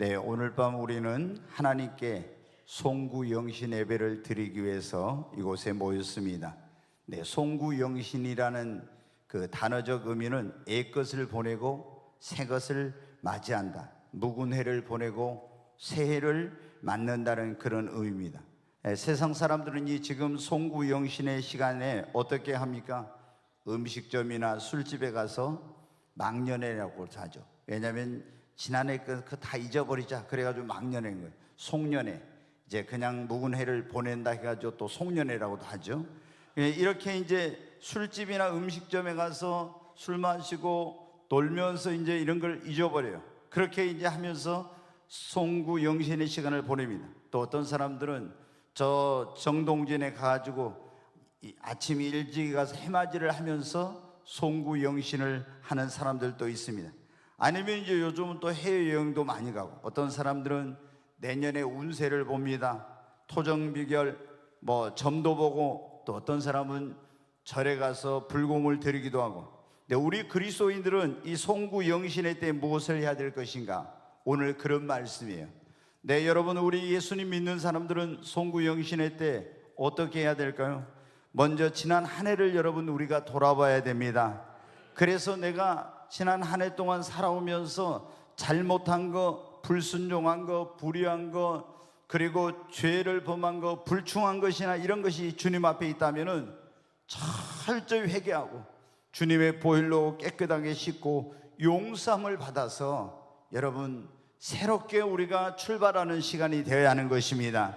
네, 오늘 밤 우리는 하나님께 송구 영신 예배를 드리기 위해서 이곳에 모였습니다. 네, 송구 영신이라는 그 단어적 의미는 옛 것을 보내고 새 것을 맞이한다. 묵은 해를 보내고 새 해를 맞는다는 그런 의미입니다. 예, 세상 사람들은 이 지금 송구 영신의 시간에 어떻게 합니까? 음식점이나 술집에 가서 망년회라고 하죠. 왜냐하면 지난해 그다 잊어버리자 그래가지고 망년회인 거예요. 송년회 이제 그냥 묵은 해를 보낸다 해가지고 또 송년회라고도 하죠. 예, 이렇게 이제 술집이나 음식점에 가서 술 마시고 놀면서 이제 이런 걸 잊어버려요. 그렇게 이제 하면서 송구 영신의 시간을 보냅니다. 또 어떤 사람들은 저 정동진에 가가지고 이 아침 일찍 가서 해맞이를 하면서 송구 영신을 하는 사람들도 있습니다. 아니면 이제 요즘은 또 해외 여행도 많이 가고 어떤 사람들은 내년에 운세를 봅니다. 토정비결 뭐 점도 보고 또 어떤 사람은 절에 가서 불공을 드리기도 하고. 근데 우리 그리스도인들은 이 송구 영신의 때 무엇을 해야 될 것인가? 오늘 그런 말씀이에요. 네, 여러분 우리 예수님 믿는 사람들은 송구 영신의 때 어떻게 해야 될까요? 먼저 지난 한 해를 여러분 우리가 돌아봐야 됩니다. 그래서 내가 지난 한 해 동안 살아오면서 잘못한 거, 불순종한 거, 불의한 거, 그리고 죄를 범한 거, 불충한 것이나 이런 것이 주님 앞에 있다면은 철저히 회개하고 주님의 보혈로 깨끗하게 씻고 용서함을 받아서 여러분 새롭게 우리가 출발하는 시간이 되어야 하는 것입니다.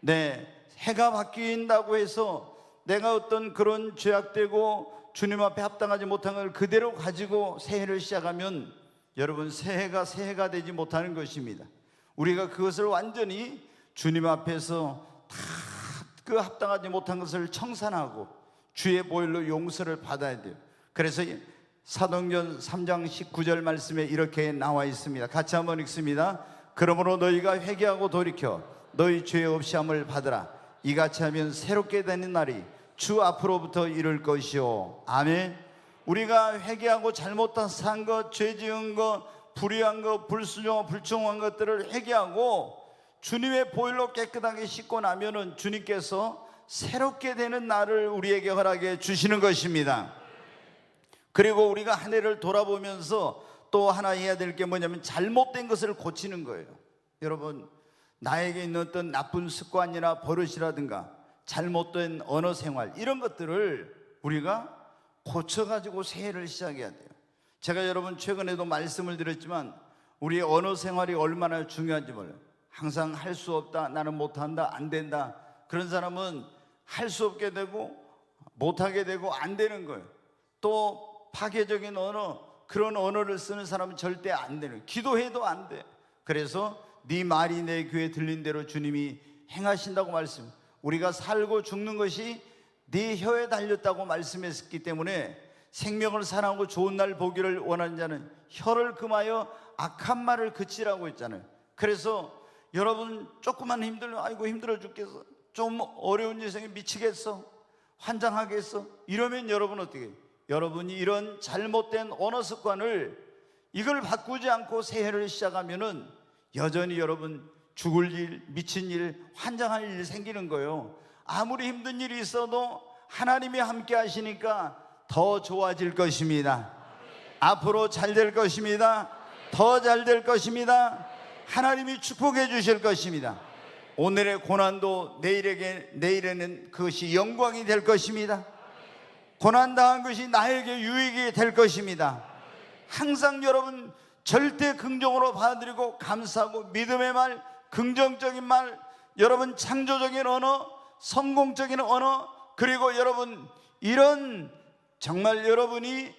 네, 해가 바뀐다고 해서 내가 어떤 그런 죄악되고 주님 앞에 합당하지 못한 걸 그대로 가지고 새해를 시작하면 여러분 새해가 새해가 되지 못하는 것입니다. 우리가 그것을 완전히 주님 앞에서 다 그 합당하지 못한 것을 청산하고 주의 보혈로 용서를 받아야 돼요. 그래서 사도행전 3장 19절 말씀에 이렇게 나와 있습니다. 같이 한번 읽습니다. 그러므로 너희가 회개하고 돌이켜 너희 죄 없이 함을 받으라. 이같이 하면 새롭게 되는 날이 주 앞으로부터 이룰 것이요. 아멘. 우리가 회개하고 잘못한 산 것, 죄 지은 것, 불의한 것, 불순종한 불충한 것들을 회개하고 주님의 보혈로 깨끗하게 씻고 나면은 주님께서 새롭게 되는 날을 우리에게 허락해 주시는 것입니다. 그리고 우리가 한 해를 돌아보면서 또 하나 해야 될 게 뭐냐면 잘못된 것을 고치는 거예요. 여러분, 나에게 있는 어떤 나쁜 습관이나 버릇이라든가 잘못된 언어 생활 이런 것들을 우리가 고쳐가지고 새해를 시작해야 돼요. 제가 여러분 최근에도 말씀을 드렸지만 우리의 언어 생활이 얼마나 중요한지 몰라요. 항상 할 수 없다, 나는 못한다, 안 된다. 그런 사람은 할 수 없게 되고 못하게 되고 안 되는 거예요. 또 파괴적인 언어, 그런 언어를 쓰는 사람은 절대 안 되는. 기도해도 안 돼. 그래서 네 말이 내 귀에 들린 대로 주님이 행하신다고 말씀. 우리가 살고 죽는 것이 네 혀에 달렸다고 말씀했기 때문에 생명을 사랑하고 좋은 날 보기를 원하는 자는 혀를 금하여 악한 말을 그치라고 했잖아요. 그래서 여러분 조금만 힘들면 아이고 힘들어 죽겠어. 좀 어려운 일생에 미치겠어. 환장하겠어. 이러면 여러분 어떻게? 여러분이 이런 잘못된 언어 습관을 이걸 바꾸지 않고 새해를 시작하면은 여전히 여러분 죽을 일, 미친 일, 환장할 일이 생기는 거예요. 아무리 힘든 일이 있어도 하나님이 함께 하시니까 더 좋아질 것입니다. 앞으로 잘 될 것입니다. 더잘 될 것입니다. 하나님이 축복해 주실 것입니다. 오늘의 고난도 내일에게 내일에는 그것이 영광이 될 것입니다. 고난 당한 것이 나에게 유익이 될 것입니다. 항상 여러분 절대 긍정으로 받아들이고 감사하고 믿음의 말, 긍정적인 말, 여러분 창조적인 언어, 성공적인 언어, 그리고 여러분 이런 정말 여러분이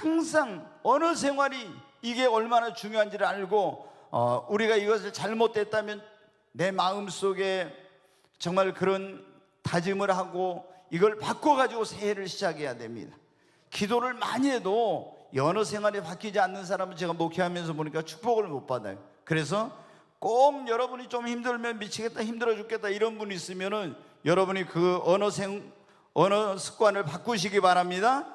항상 언어 생활이 이게 얼마나 중요한지를 알고 어, 우리가 이것을 잘못됐다면 내 마음 속에 정말 그런 다짐을 하고 이걸 바꿔가지고 새해를 시작해야 됩니다. 기도를 많이 해도 언어 생활이 바뀌지 않는 사람은 제가 목회하면서 보니까 축복을 못 받아요. 그래서 꼭 여러분이 좀 힘들면 미치겠다, 힘들어 죽겠다 이런 분 있으면은 여러분이 그 언어 생 언어 습관을 바꾸시기 바랍니다.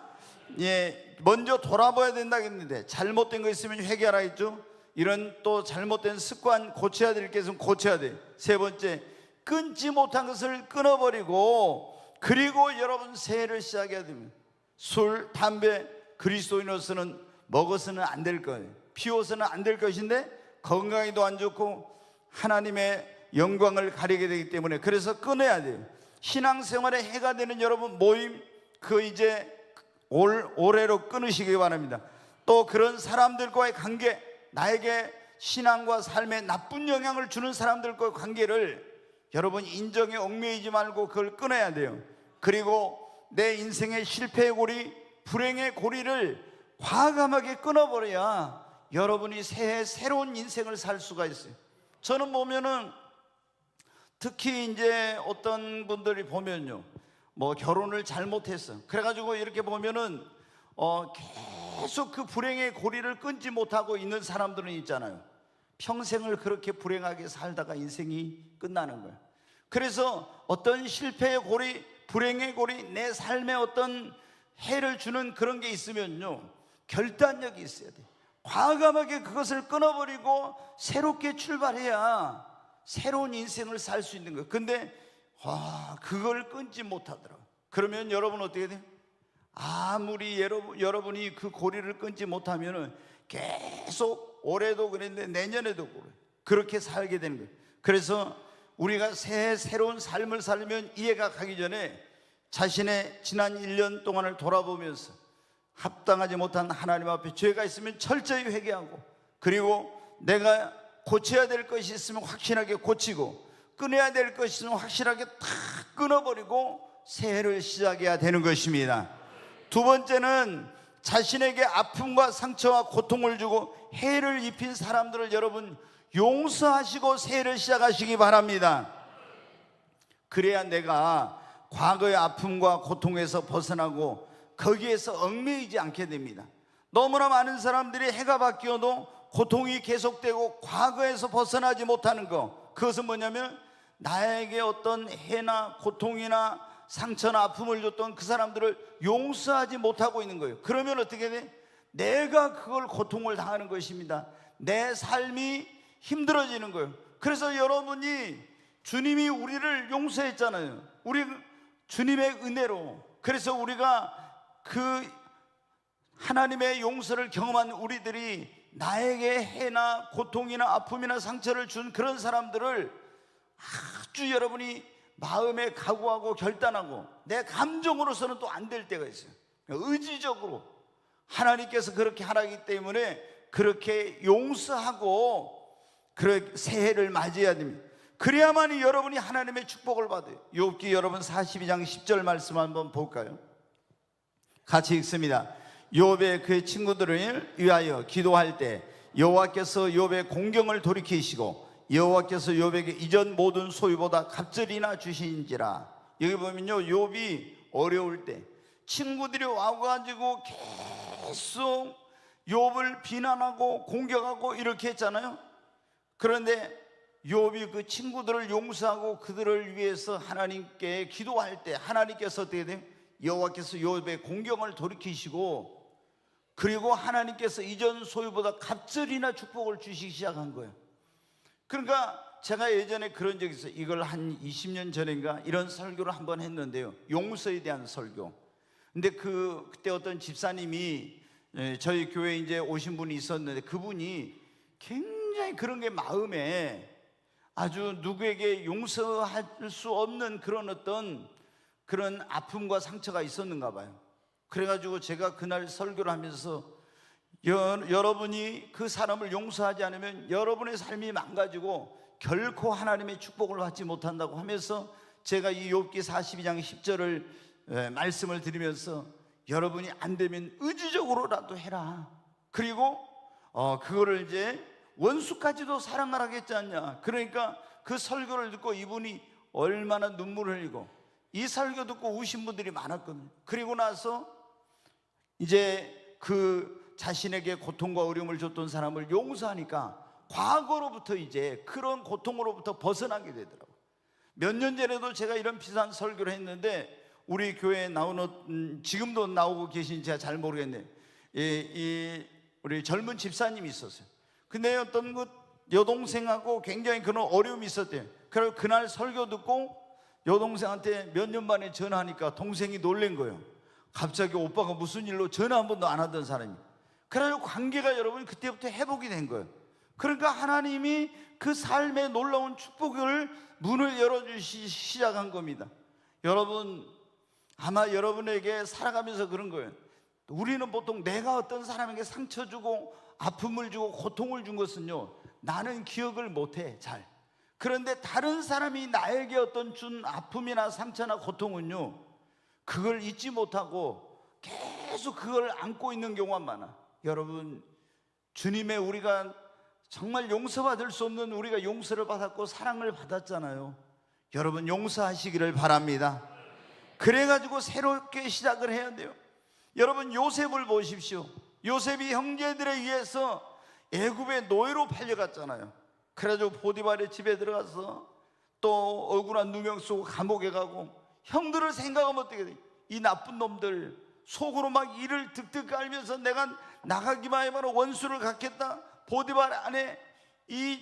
예, 먼저 돌아봐야 된다 했는데 잘못된 거 있으면 회개하라 했죠. 이런 또 잘못된 습관 고쳐야 될 것은 고쳐야 돼. 세 번째, 끊지 못한 것을 끊어버리고 그리고 여러분 새해를 시작해야 됩니다. 술, 담배, 그리스도인으로서는 먹어서는 안 될 거예요. 피워서는 안 될 것인데 건강에도 안 좋고 하나님의 영광을 가리게 되기 때문에 그래서 끊어야 돼요. 신앙생활에 해가 되는 여러분 모임 그 이제 올 올해로 끊으시기 바랍니다. 또 그런 사람들과의 관계 나에게 신앙과 삶에 나쁜 영향을 주는 사람들과의 관계를 여러분 인정에 얽매이지 말고 그걸 끊어야 돼요. 그리고 내 인생의 실패의 고리, 불행의 고리를 과감하게 끊어버려야 여러분이 새해 새로운 인생을 살 수가 있어요. 저는 보면은 특히 이제 어떤 분들이 보면요, 뭐 결혼을 잘못했어. 그래가지고 이렇게 보면은 어 계속 그 불행의 고리를 끊지 못하고 있는 사람들은 있잖아요. 평생을 그렇게 불행하게 살다가 인생이 끝나는 거예요. 그래서 어떤 실패의 고리, 불행의 고리, 내 삶에 어떤 해를 주는 그런 게 있으면요, 결단력이 있어야 돼. 과감하게 그것을 끊어버리고 새롭게 출발해야 새로운 인생을 살 수 있는 거예요. 근데 와, 그걸 끊지 못하더라고. 그러면 여러분 어떻게 돼요? 아무리 여러분, 여러분이 그 고리를 끊지 못하면은 계속 올해도 그랬는데 내년에도. 그렇게 살게 되는 거예요. 그래서 우리가 새 새로운 삶을 살면 이해가 가기 전에 자신의 지난 1년 동안을 돌아보면서 합당하지 못한 하나님 앞에 죄가 있으면 철저히 회개하고 그리고 내가 고쳐야 될 것이 있으면 확실하게 고치고 끊어야 될 것이 있으면 확실하게 탁 끊어버리고 새해를 시작해야 되는 것입니다. 두 번째는 자신에게 아픔과 상처와 고통을 주고 해를 입힌 사람들을 여러분 용서하시고 새해를 시작하시기 바랍니다. 그래야 내가 과거의 아픔과 고통에서 벗어나고 거기에서 얽매이지 않게 됩니다. 너무나 많은 사람들이 해가 바뀌어도 고통이 계속되고 과거에서 벗어나지 못하는 것. 그것은 뭐냐면 나에게 어떤 해나 고통이나 상처나 아픔을 줬던 그 사람들을 용서하지 못하고 있는 거예요. 그러면 어떻게 돼? 내가 그걸 고통을 당하는 것입니다. 내 삶이 힘들어지는 거예요. 그래서 여러분이 주님이 우리를 용서했잖아요. 우리 주님의 은혜로. 그래서 우리가 그 하나님의 용서를 경험한 우리들이 나에게 해나 고통이나 아픔이나 상처를 준 그런 사람들을 아주 여러분이 마음에 각오하고 결단하고 내 감정으로서는 또 안 될 때가 있어요. 의지적으로 하나님께서 그렇게 하라기 때문에 그렇게 용서하고 그 새해를 맞이해야 됩니다. 그래야만이 여러분이 하나님의 축복을 받아요. 욥기 여러분 42장 10절 말씀 한번 볼까요? 같이 읽습니다. 욥의 그의 친구들을 위하여 기도할 때 여호와께서 욥의 공경을 돌이키시고 여호와께서 욥에게 이전 모든 소유보다 갑절이나 주신지라. 여기 보면요, 욥이 어려울 때 친구들이 와 가지고 계속 욥을 비난하고 공격하고 이렇게 했잖아요. 그런데 욥이 그 친구들을 용서하고 그들을 위해서 하나님께 기도할 때 하나님께서 어떻게 돼요? 여호와께서 욥의 공경을 돌이키시고 그리고 하나님께서 이전 소유보다 갑절이나 축복을 주시기 시작한 거예요. 그러니까 제가 예전에 그런 적이 있어요. 이걸 한 20년 전인가 이런 설교를 한 번 했는데요. 용서에 대한 설교. 근데 그 그때 어떤 집사님이 예, 저희 교회에 이제 오신 분이 있었는데 그분이 굉장히 그런 게 마음에 아주 누구에게 용서할 수 없는 그런 어떤 그런 아픔과 상처가 있었는가 봐요. 그래가지고 제가 그날 설교를 하면서 여, 여러분이 그 사람을 용서하지 않으면 여러분의 삶이 망가지고 결코 하나님의 축복을 받지 못한다고 하면서 제가 이 욥기 42장 10절을 에, 말씀을 드리면서 여러분이 안 되면 의지적으로라도 해라. 그리고 어 그거를 이제 원수까지도 사랑하라겠지 않냐. 그러니까 그 설교를 듣고 이분이 얼마나 눈물을 흘리고 이 설교 듣고 우신 분들이 많았거든요. 그리고 나서 이제 그 자신에게 고통과 어려움을 줬던 사람을 용서하니까 과거로부터 이제 그런 고통으로부터 벗어나게 되더라고요. 몇 년 전에도 제가 이런 비슷한 설교를 했는데 우리 교회에 나오는 음, 지금도 나오고 계신지 제가 잘 모르겠네요. 이, 이 우리 젊은 집사님이 있었어요. 근데 어떤 그 여동생하고 굉장히 그런 어려움이 있었대요. 그날 설교 듣고 여동생한테 몇 년 만에 전화하니까 동생이 놀란 거예요. 갑자기 오빠가 무슨 일로 전화 한 번도 안 하던 사람이. 그래서 관계가 여러분 그때부터 회복이 된 거예요. 그러니까 하나님이 그 삶의 놀라운 축복을 문을 열어주시 시작한 겁니다. 여러분 아마 여러분에게 살아가면서 그런 거예요. 우리는 보통 내가 어떤 사람에게 상처 주고 아픔을 주고 고통을 준 것은요. 나는 기억을 못해 잘. 그런데 다른 사람이 나에게 어떤 준 아픔이나 상처나 고통은요. 그걸 잊지 못하고 계속 그걸 안고 있는 경우가 많아. 여러분 주님의 우리가 정말 용서받을 수 없는 우리가 용서를 받았고 사랑을 받았잖아요. 여러분 용서하시기를 바랍니다. 그래가지고 새롭게 시작을 해야 돼요. 여러분 요셉을 보십시오. 요셉이 형제들에 의해서 애굽의 노예로 팔려갔잖아요. 그래가지고 보디발의 집에 들어가서 또 억울한 누명 쓰고 감옥에 가고 형들을 생각하면 어떻게 돼? 이 나쁜 놈들 속으로 막 이를 득득 깔면서 내가 나가기만 해봐라 원수를 갖겠다. 보디발 안에 이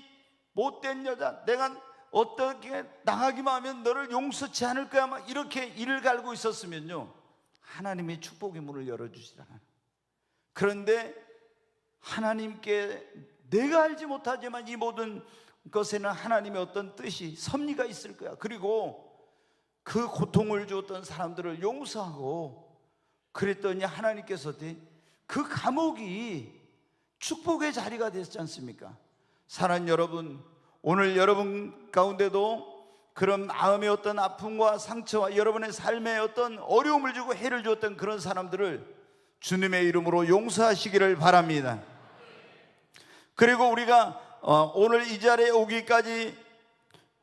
못된 여자 내가 어떻게 나가기만 하면 너를 용서치 않을 거야 막 이렇게 이를 갈고 있었으면요 하나님의 축복의 문을 열어주시라 그런데 하나님께 내가 알지 못하지만 이 모든 것에는 하나님의 어떤 뜻이 섭리가 있을 거야 그리고 그 고통을 주었던 사람들을 용서하고 그랬더니 하나님께서 그 감옥이 축복의 자리가 됐지 않습니까? 사랑하는 여러분, 오늘 여러분 가운데도 그런 마음의 어떤 아픔과 상처와 여러분의 삶에 어떤 어려움을 주고 해를 주었던 그런 사람들을 주님의 이름으로 용서하시기를 바랍니다. 그리고 우리가 어, 오늘 이 자리에 오기까지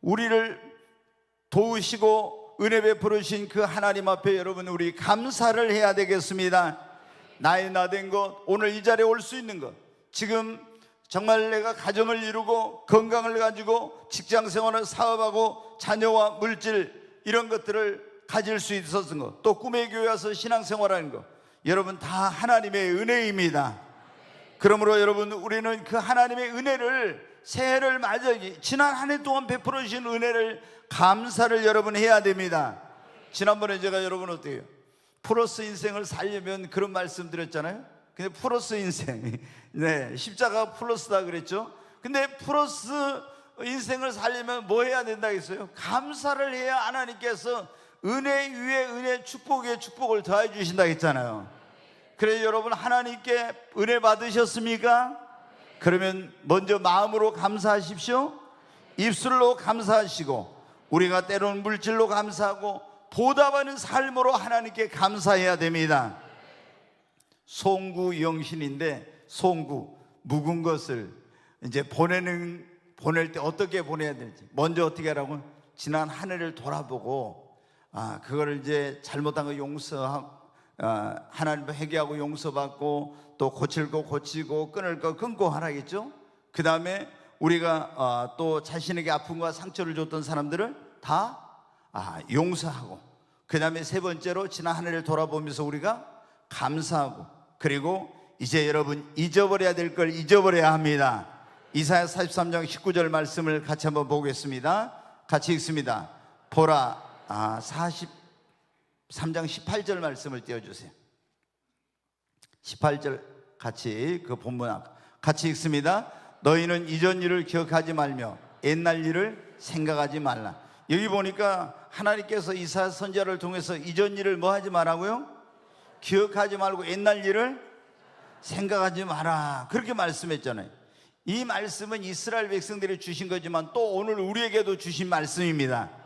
우리를 도우시고 은혜 베풀으신 그 하나님 앞에 여러분 우리 감사를 해야 되겠습니다. 나의 나 된 것, 오늘 이 자리에 올 수 있는 것, 지금 정말 내가 가정을 이루고 건강을 가지고 직장 생활을 사업하고 자녀와 물질 이런 것들을 가질 수 있었던 것, 또 꿈의 교회 와서 신앙 생활하는 것, 여러분 다 하나님의 은혜입니다. 그러므로 여러분 우리는 그 하나님의 은혜를 새해를 맞아 지난 한 해 동안 베풀어 주신 은혜를 감사를 여러분 해야 됩니다. 지난번에 제가 여러분 어때요? 플러스 인생을 살려면 그런 말씀 드렸잖아요. 근데 플러스 인생, 네 십자가 플러스다 그랬죠. 근데 플러스 인생을 살려면 뭐 해야 된다 했어요? 감사를 해야 하나님께서 은혜 위에 은혜, 축복에 축복을 더해 주신다 했잖아요. 그래서 여러분 하나님께 은혜 받으셨습니까? 그러면 먼저 마음으로 감사하십시오. 입술로 감사하시고 우리가 때로는 물질로 감사하고 보답하는 삶으로 하나님께 감사해야 됩니다. 송구 영신인데 송구 묵은 것을 이제 보내는 보낼 때 어떻게 보내야 될지 먼저 어떻게 하라고 지난 한 해를 돌아보고 아 그거를 이제 잘못한 거 용서하고 아, 하나님 회개하고 용서받고 또 고칠 거 고치고 끊을 거 끊고 하라겠죠. 그 다음에 우리가 아, 또 자신에게 아픔과 상처를 줬던 사람들을 다 아, 용서하고 그 다음에 세 번째로 지난 한 해를 돌아보면서 우리가 감사하고 그리고 이제 여러분 잊어버려야 될 걸 잊어버려야 합니다. 이사야 43장 19절 말씀을 같이 한번 보겠습니다. 같이 읽습니다. 보라 아, 43장 18절 말씀을 띄워주세요. 18절 같이 그 본문 앞 같이 읽습니다. 너희는 이전 일을 기억하지 말며 옛날 일을 생각하지 말라. 여기 보니까 하나님께서 이사 선자를 통해서 이전 일을 뭐 하지 말라고요? 기억하지 말고 옛날 일을 생각하지 마라. 그렇게 말씀했잖아요. 이 말씀은 이스라엘 백성들이 주신 거지만 또 오늘 우리에게도 주신 말씀입니다.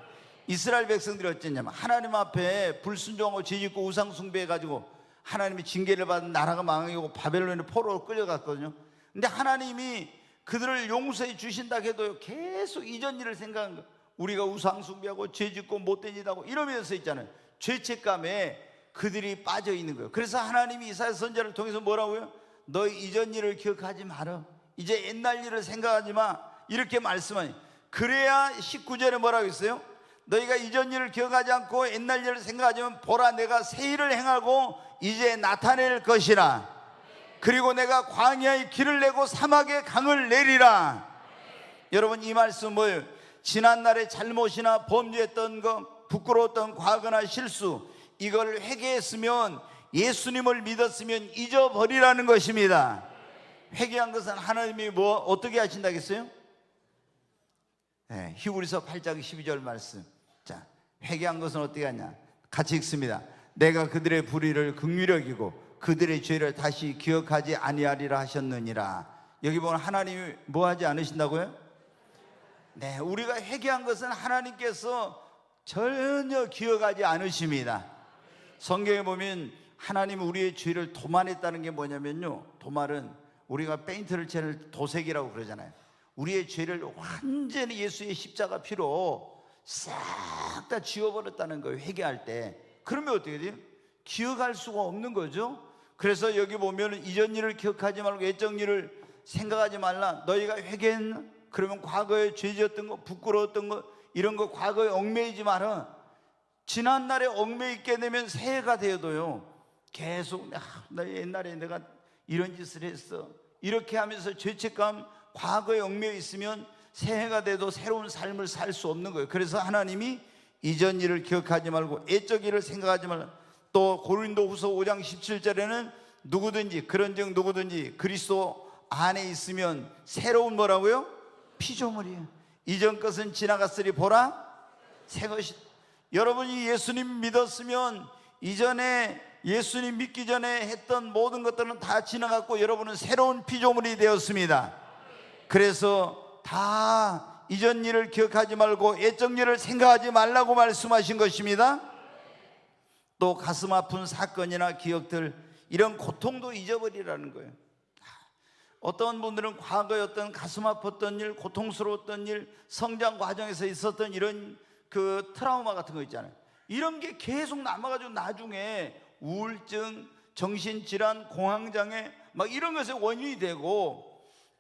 이스라엘 백성들이 어쨌냐면 하나님 앞에 불순종하고 죄짓고 우상 숭배해 가지고 하나님이 징계를 받은 나라가 망하고 바벨론의 포로로 끌려갔거든요. 근데 하나님이 그들을 용서해 주신다 해도 계속 이전 일을 생각한 거. 우리가 우상 숭배하고 죄짓고 못된 짓하고 이러면서 있잖아요. 죄책감에 그들이 빠져 있는 거예요. 그래서 하나님이 이사야 선자를 통해서 뭐라고요? 너 이전 일을 기억하지 마라. 이제 옛날 일을 생각하지 마. 이렇게 말씀하니 그래야 19절에 뭐라고 했어요? 너희가 이전 일을 기억하지 않고 옛날 일을 생각하지만 보라 내가 새 일을 행하고 이제 나타낼 것이라 그리고 내가 광야의 길을 내고 사막에 강을 내리라. 여러분 이 말씀을 지난날의 잘못이나 범죄했던 것, 부끄러웠던 과거나 실수 이걸 회개했으면 예수님을 믿었으면 잊어버리라는 것입니다. 회개한 것은 하나님이 뭐 어떻게 하신다겠어요? 네, 히브리서 8장 12절 말씀. 자, 회개한 것은 어떻게 하냐? 같이 읽습니다. 내가 그들의 불의를 극률히 여기고 그들의 죄를 다시 기억하지 아니하리라 하셨느니라. 여기 보면 하나님이 뭐 하지 않으신다고요? 네, 우리가 회개한 것은 하나님께서 전혀 기억하지 않으십니다. 성경에 보면 하나님 우리의 죄를 도만했다는 게 뭐냐면요. 도말은 우리가 페인트를 칠을 도색이라고 그러잖아요. 우리의 죄를 완전히 예수의 십자가 피로 싹 다 지워버렸다는 거예요. 회개할 때. 그러면 어떻게 돼요? 기억할 수가 없는 거죠. 그래서 여기 보면 이전 일을 기억하지 말고 예정 일을 생각하지 말라. 너희가 회개했나? 그러면 과거에 죄지었던 거, 부끄러웠던 거, 이런 거 과거에 얽매이지 마라. 지난 날에 얽매여 있게 되면 새해가 되어도요. 계속 아, 나 옛날에 내가 이런 짓을 했어. 이렇게 하면서 죄책감, 과거에 얽매여 있으면 새해가 돼도 새로운 삶을 살 수 없는 거예요. 그래서 하나님이 이전 일을 기억하지 말고 애적 일을 생각하지 말라. 또 고린도 후서 5장 17절에는 누구든지 그런즉 누구든지 그리스도 안에 있으면 새로운 뭐라고요? 피조물이에요. 이전 것은 지나갔으리 보라 새 것이. 여러분이 예수님 믿었으면 이전에 예수님 믿기 전에 했던 모든 것들은 다 지나갔고 여러분은 새로운 피조물이 되었습니다. 그래서 다 이전 일을 기억하지 말고 예적 일을 생각하지 말라고 말씀하신 것입니다. 또 가슴 아픈 사건이나 기억들 이런 고통도 잊어버리라는 거예요. 어떤 분들은 과거에 어떤 가슴 아팠던 일, 고통스러웠던 일, 성장 과정에서 있었던 이런 그 트라우마 같은 거 있잖아요. 이런 게 계속 남아가지고 나중에 우울증, 정신질환, 공황장애 막 이런 것의 원인이 되고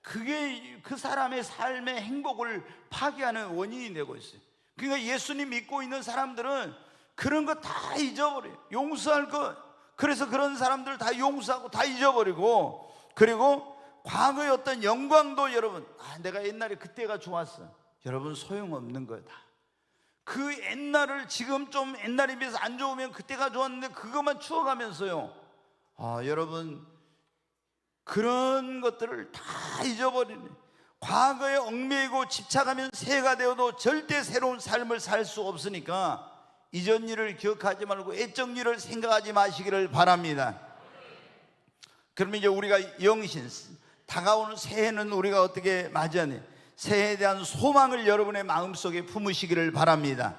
그게 그 사람의 삶의 행복을 파괴하는 원인이 되고 있어요. 그러니까 예수님 믿고 있는 사람들은 그런 거 다 잊어버려요. 용서할 것. 그래서 그런 사람들 다 용서하고 다 잊어버리고 그리고 과거의 어떤 영광도 여러분, 아, 내가 옛날에 그때가 좋았어. 여러분 소용없는 거다. 그 옛날을 지금 좀 옛날에 비해서 안 좋으면 그때가 좋았는데 그것만 추억하면서요. 아, 여러분 그런 것들을 다 잊어버리네. 과거에 얽매이고 집착하면 새가 되어도 절대 새로운 삶을 살 수 없으니까 이전 일을 기억하지 말고 애적 일을 생각하지 마시기를 바랍니다. 그러면 이제 우리가 영신 다가오는 새해는 우리가 어떻게 맞이하니? 새해에 대한 소망을 여러분의 마음속에 품으시기를 바랍니다.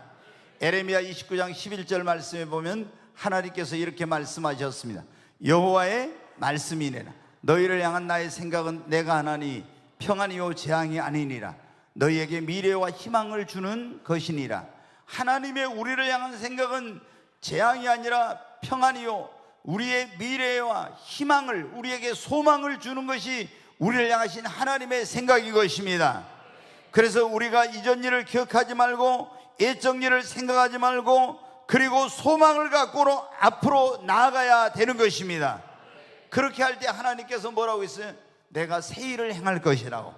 에레미야 29장 11절 말씀에 보면 하나님께서 이렇게 말씀하셨습니다. 여호와의 말씀이니라. 너희를 향한 나의 생각은 내가 하나니 평안이요 재앙이 아니니라. 너희에게 미래와 희망을 주는 것이니라. 하나님의 우리를 향한 생각은 재앙이 아니라 평안이요 우리의 미래와 희망을 우리에게 소망을 주는 것이 우리를 향하신 하나님의 생각인 것입니다. 그래서 우리가 이전 일을 기억하지 말고 예적 일을 생각하지 말고 그리고 소망을 갖고 앞으로 나아가야 되는 것입니다. 그렇게 할 때 하나님께서 뭐라고 했어요? 내가 새 일을 행할 것이라고.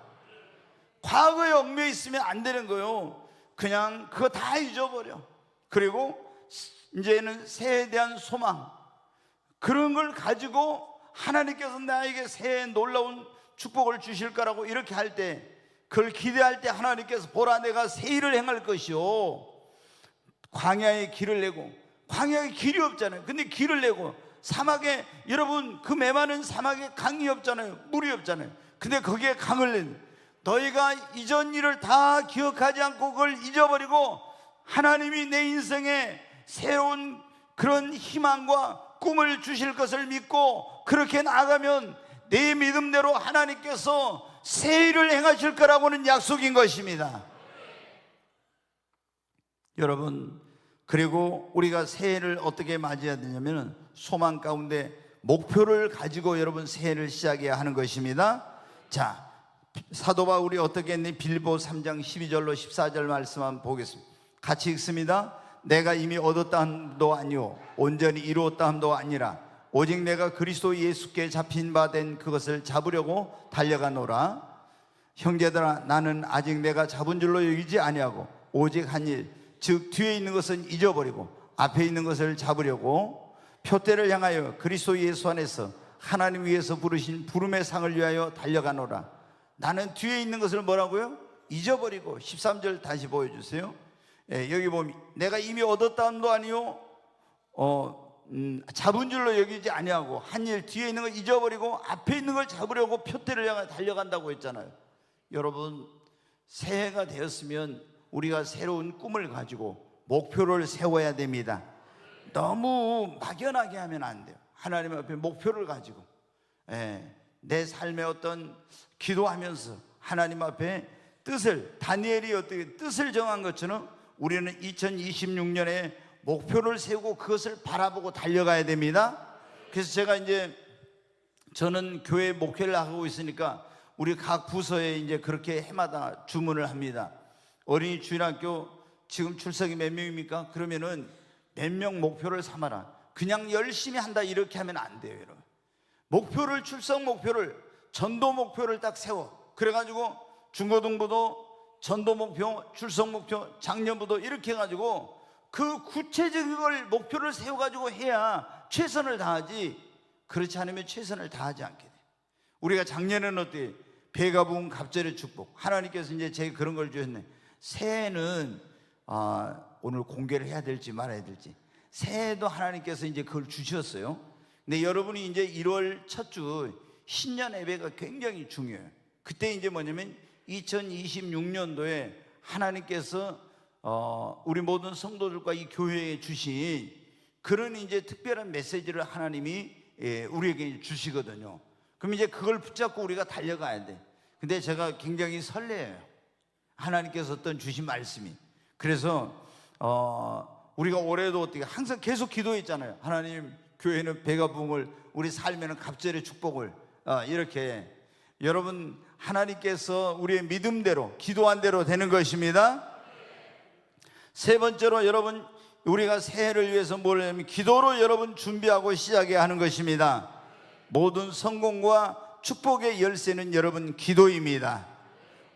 과거에 얽매여 있으면 안 되는 거요. 그냥 그거 다 잊어버려. 그리고 이제는 새에 대한 소망 그런 걸 가지고 하나님께서 나에게 새해 놀라운 축복을 주실 거라고 이렇게 할 때 그걸 기대할 때 하나님께서 보라 내가 새 일을 행할 것이요 광야에 길을 내고 광야에 길이 없잖아요 근데 길을 내고 사막에 여러분 그 메마른 사막에 강이 없잖아요 물이 없잖아요 근데 거기에 강을 낸 너희가 이전 일을 다 기억하지 않고 그걸 잊어버리고 하나님이 내 인생에 새로운 그런 희망과 꿈을 주실 것을 믿고 그렇게 나아가면 내 믿음대로 하나님께서 새 일을 행하실 거라고는 약속인 것입니다. 여러분, 그리고 우리가 새해를 어떻게 맞이해야 되냐면 소망 가운데 목표를 가지고 여러분 새해를 시작해야 하는 것입니다. 자, 사도 바울이 어떻게 했니? 빌보 3장 12절로 14절 말씀 한번 보겠습니다. 같이 읽습니다. 내가 이미 얻었다 함도 아니요 온전히 이루었다 함도 아니라 오직 내가 그리스도 예수께 잡힌 바 된 그것을 잡으려고 달려가노라 형제들아 나는 아직 내가 잡은 줄로 여기지 아니하고 오직 한 일 즉 뒤에 있는 것은 잊어버리고 앞에 있는 것을 잡으려고 표대를 향하여 그리스도 예수 안에서 하나님 위에서 부르신 부름의 상을 위하여 달려가노라 나는 뒤에 있는 것을 뭐라고요? 잊어버리고 13절 다시 보여주세요 예, 여기 보면 내가 이미 얻었다함도 아니요 어, 음, 잡은 줄로 여기지 아니하고 한 일 뒤에 있는 걸 잊어버리고 앞에 있는 걸 잡으려고 표대를 향해 달려간다고 했잖아요. 여러분 새해가 되었으면 우리가 새로운 꿈을 가지고 목표를 세워야 됩니다. 너무 막연하게 하면 안 돼요. 하나님 앞에 목표를 가지고 예, 내 삶의 어떤 기도하면서 하나님 앞에 뜻을 다니엘이 어떻게 뜻을 정한 것처럼 우리는 2026년에 목표를 세우고 그것을 바라보고 달려가야 됩니다. 그래서 제가 이제 저는 교회 목회를 하고 있으니까 우리 각 부서에 이제 그렇게 해마다 주문을 합니다. 어린이 주일학교 지금 출석이 몇 명입니까? 그러면은 몇 명 목표를 삼아라. 그냥 열심히 한다 이렇게 하면 안 돼요, 여러분. 목표를 출석 목표를 전도 목표를 딱 세워. 그래가지고 중고등부도 전도 목표, 출석 목표, 작년부도 이렇게 해가지고 그 구체적인 걸 목표를 세워가지고 해야 최선을 다하지. 그렇지 않으면 최선을 다하지 않게 돼. 우리가 작년에는 어때? 배가 부은 갑절의 축복. 하나님께서 이제 제게 그런 걸 주셨네. 새해는 아, 오늘 공개를 해야 될지 말아야 될지. 새해도 하나님께서 이제 그걸 주셨어요. 근데 여러분이 이제 1월 첫 주 신년 예배가 굉장히 중요해요. 그때 이제 뭐냐면 2026년도에 하나님께서 어, 우리 모든 성도들과 이 교회에 주신 그런 이제 특별한 메시지를 하나님이 예, 우리에게 주시거든요. 그럼 이제 그걸 붙잡고 우리가 달려가야 돼. 근데 제가 굉장히 설레요. 하나님께서 어떤 주신 말씀이. 그래서 어, 우리가 올해도 어떻게 항상 계속 기도했잖아요. 하나님 교회는 배가 부음을 우리 삶에는 갑절의 축복을 어, 이렇게 여러분 하나님께서 우리의 믿음대로 기도한 대로 되는 것입니다. 세 번째로 여러분 우리가 새해를 위해서 뭘 하냐면 기도로 여러분 준비하고 시작해야 하는 것입니다. 모든 성공과 축복의 열쇠는 여러분 기도입니다.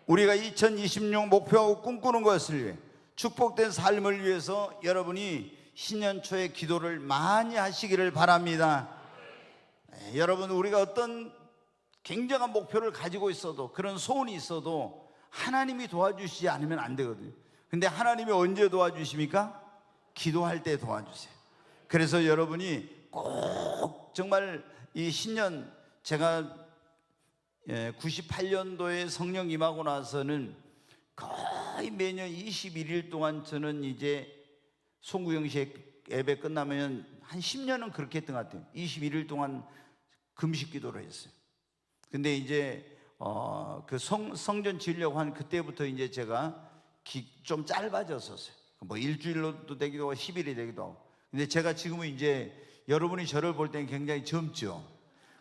우리가 2026 목표하고 꿈꾸는 것을 위해 축복된 삶을 위해서 여러분이 신년 초에 기도를 많이 하시기를 바랍니다. 에, 여러분 우리가 어떤 굉장한 목표를 가지고 있어도 그런 소원이 있어도 하나님이 도와주시지 않으면 안 되거든요. 근데 하나님이 언제 도와주십니까? 기도할 때 도와주세요. 그래서 여러분이 꼭 정말 이 신년 제가 98년도에 성령 임하고 나서는 거의 매년 21일 동안 저는 이제 송구영 씨 예배 끝나면 한 10년은 그렇게 했던 것 같아요. 21일 동안 금식 기도를 했어요. 근데 이제 어, 그 성, 성전 지으려고 한 그때부터 이제 제가 기, 좀 짧아졌었어요. 뭐 일주일로도 되기도 하고 10일이 되기도 하고. 근데 제가 지금은 이제 여러분이 저를 볼 때는 굉장히 젊죠.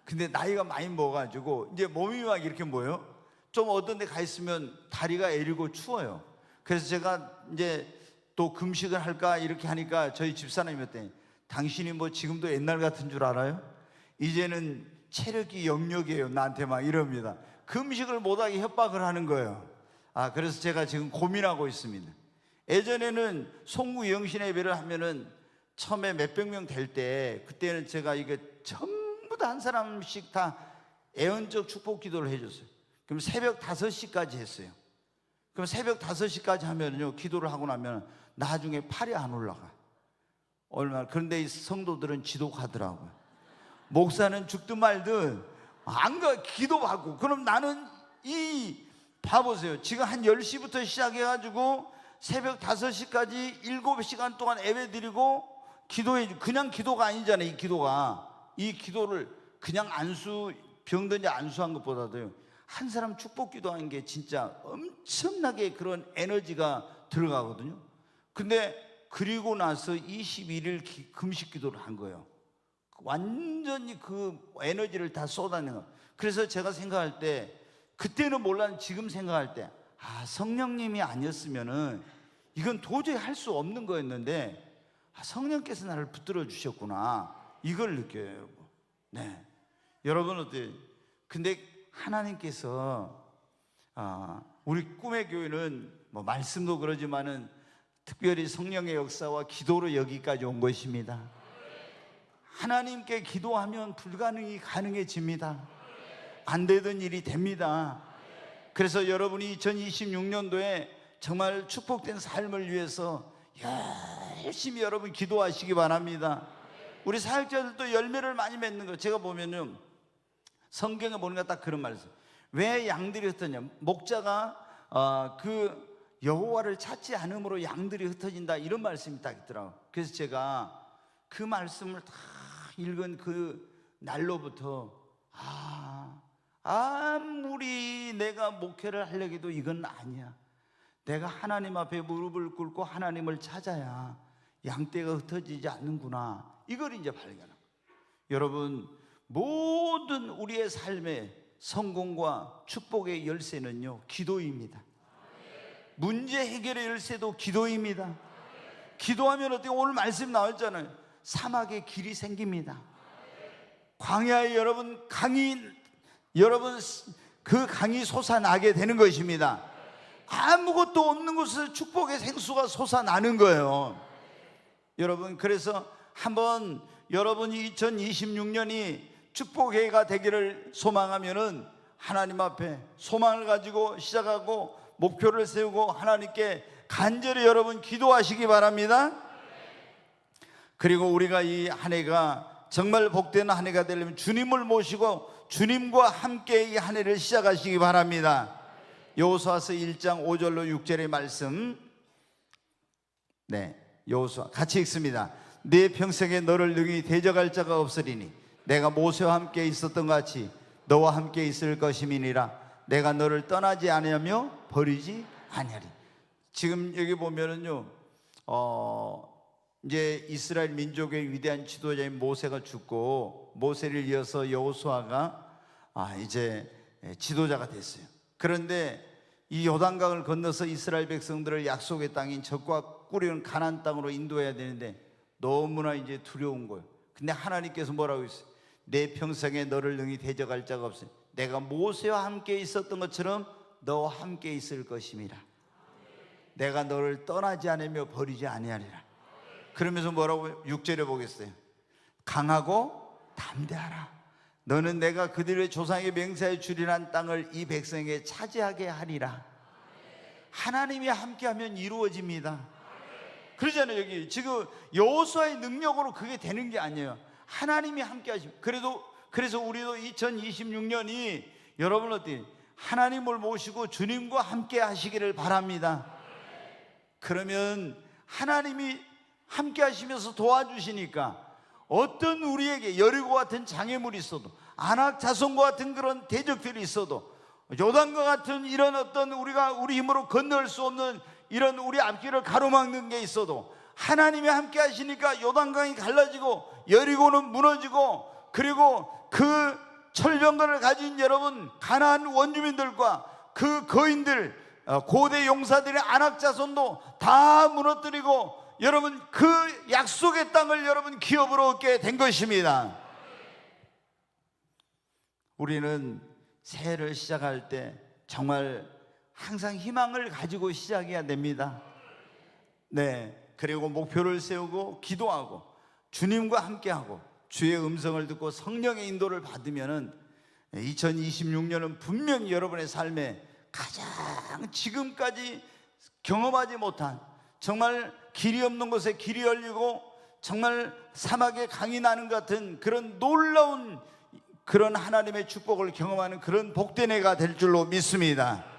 근데 나이가 많이 먹어가지고 이제 몸이 막 이렇게 뭐요? 좀 어떤 데 가 있으면 다리가 애리고 추워요. 그래서 제가 이제 또 금식을 할까 이렇게 하니까 저희 집사람이었더니 당신이 뭐 지금도 옛날 같은 줄 알아요? 이제는 체력이 영역이에요. 나한테 막 이럽니다. 금식을 못하게 협박을 하는 거예요. 아, 그래서 제가 지금 고민하고 있습니다. 예전에는 송구 영신 예배를 하면은 처음에 몇백 명 될 때 그때는 제가 이게 전부 다 한 사람씩 다 애언적 축복 기도를 해줬어요. 그럼 새벽 5시까지 했어요. 그럼 새벽 5시까지 하면요 기도를 하고 나면 나중에 팔이 안 올라가. 얼마 그런데 이 성도들은 지독하더라고요. 목사는 죽든 말든 안 가 기도하고 그럼 나는 이 봐보세요. 지금 한 10시부터 시작해가지고 새벽 5시까지 7시간 동안 예배 드리고 기도해 그냥 기도가 아니잖아요. 이 기도가 이 기도를 그냥 안수 병든지 안수한 것보다도요. 한 사람 축복 기도하는 게 진짜 엄청나게 그런 에너지가 들어가거든요. 근데 그리고 나서 21일 기- 금식 기도를 한 거예요. 완전히 그 에너지를 다 쏟아낸 거. 그래서 제가 생각할 때 그때는 몰랐는데 지금 생각할 때 아, 성령님이 아니었으면은 이건 도저히 할 수 없는 거였는데 아, 성령께서 나를 붙들어 주셨구나. 이걸 느껴요, 여러분. 네. 여러분 어때요? 근데 하나님께서 아, 우리 꿈의 교회는 뭐 말씀도 그러지만은 특별히 성령의 역사와 기도로 여기까지 온 것입니다. 하나님께 기도하면 불가능이 가능해집니다. 안 되던 일이 됩니다. 그래서 여러분이 2026년도에 정말 축복된 삶을 위해서 열심히 여러분 기도하시기 바랍니다. 우리 사역자들도 열매를 많이 맺는 거 제가 보면은 성경에 보니까 딱 그런 말씀. 왜 양들이 흩어냐? 목자가 어, 그 여호와를 찾지 않으므로 양들이 흩어진다 이런 말씀이 딱 있더라고. 그래서 제가 그 말씀을 다 읽은 그 날로부터 아 아무리 내가 목회를 하려고 이건 아니야. 내가 하나님 앞에 무릎을 꿇고 하나님을 찾아야 양떼가 흩어지지 않는구나. 이걸 이제 발견하고. 여러분, 모든 우리의 삶의 성공과 축복의 열쇠는요, 기도입니다. 문제 해결의 열쇠도 기도입니다. 기도하면 어떻게 오늘 말씀 나왔잖아요. 사막에 길이 생깁니다. 광야에 여러분 강이 여러분 그 강이 솟아나게 되는 것입니다. 아무것도 없는 곳에서 축복의 생수가 솟아나는 거예요. 여러분 그래서 한번 여러분이 2026년이 축복해가 되기를 소망하면은 하나님 앞에 소망을 가지고 시작하고 목표를 세우고 하나님께 간절히 여러분 기도하시기 바랍니다. 그리고 우리가 이 한 해가 정말 복된 한 해가 되려면 주님을 모시고 주님과 함께 이 한 해를 시작하시기 바랍니다. 여호수아서 1장 5절로 6절의 말씀. 네. 여호수아 같이 읽습니다. 내 평생에 너를 능히 대적할 자가 없으리니 내가 모세와 함께 있었던 것 같이 너와 함께 있을 것임이니라. 내가 너를 떠나지 아니하며 버리지 아니하리. 지금 여기 보면은요. 어 이제 이스라엘 민족의 위대한 지도자인 모세가 죽고 모세를 이어서 여호수아가 아 이제 지도자가 됐어요. 그런데 이 요단강을 건너서 이스라엘 백성들을 약속의 땅인 적과 꾸리는 가나안 땅으로 인도해야 되는데 너무나 이제 두려운 거예요. 근데 하나님께서 뭐라고 했어요? 내 평생에 너를 능히 대적할 자가 없어. 내가 모세와 함께 있었던 것처럼 너와 함께 있을 것임이라. 내가 너를 떠나지 않으며 버리지 아니하리라. 그러면서 뭐라고 6절에 보겠어요. 강하고 담대하라. 너는 내가 그들의 조상의 맹세에 주리란 땅을 이 백성에게 차지하게 하리라. 하나님이 함께하면 이루어집니다. 그러잖아요 여기 지금 여호수아의 능력으로 그게 되는 게 아니에요. 하나님이 함께하시면 그래도 그래서 우리도 2026년이 여러분 어때 하나님을 모시고 주님과 함께 하시기를 바랍니다. 그러면 하나님이 함께 하시면서 도와주시니까 어떤 우리에게 여리고 같은 장애물이 있어도 안악 자손과 같은 그런 대적들이 있어도 요단과 같은 이런 어떤 우리가 우리 힘으로 건널 수 없는 이런 우리 앞길을 가로막는 게 있어도 하나님이 함께 하시니까 요단강이 갈라지고 여리고는 무너지고 그리고 그 철병거를 가진 여러분 가나안 원주민들과 그 거인들 어, 고대 용사들의 안악자손도 다 무너뜨리고 여러분 그 약속의 땅을 여러분 기업으로 얻게 된 것입니다. 우리는 새해를 시작할 때 정말 항상 희망을 가지고 시작해야 됩니다. 네. 그리고 목표를 세우고 기도하고 주님과 함께하고 주의 음성을 듣고 성령의 인도를 받으면은 2026년은 분명히 여러분의 삶에 가장 지금까지 경험하지 못한 정말 길이 없는 곳에 길이 열리고 정말 사막에 강이 나는 것 같은 그런 놀라운 그런 하나님의 축복을 경험하는 그런 복된 해가 될 줄로 믿습니다.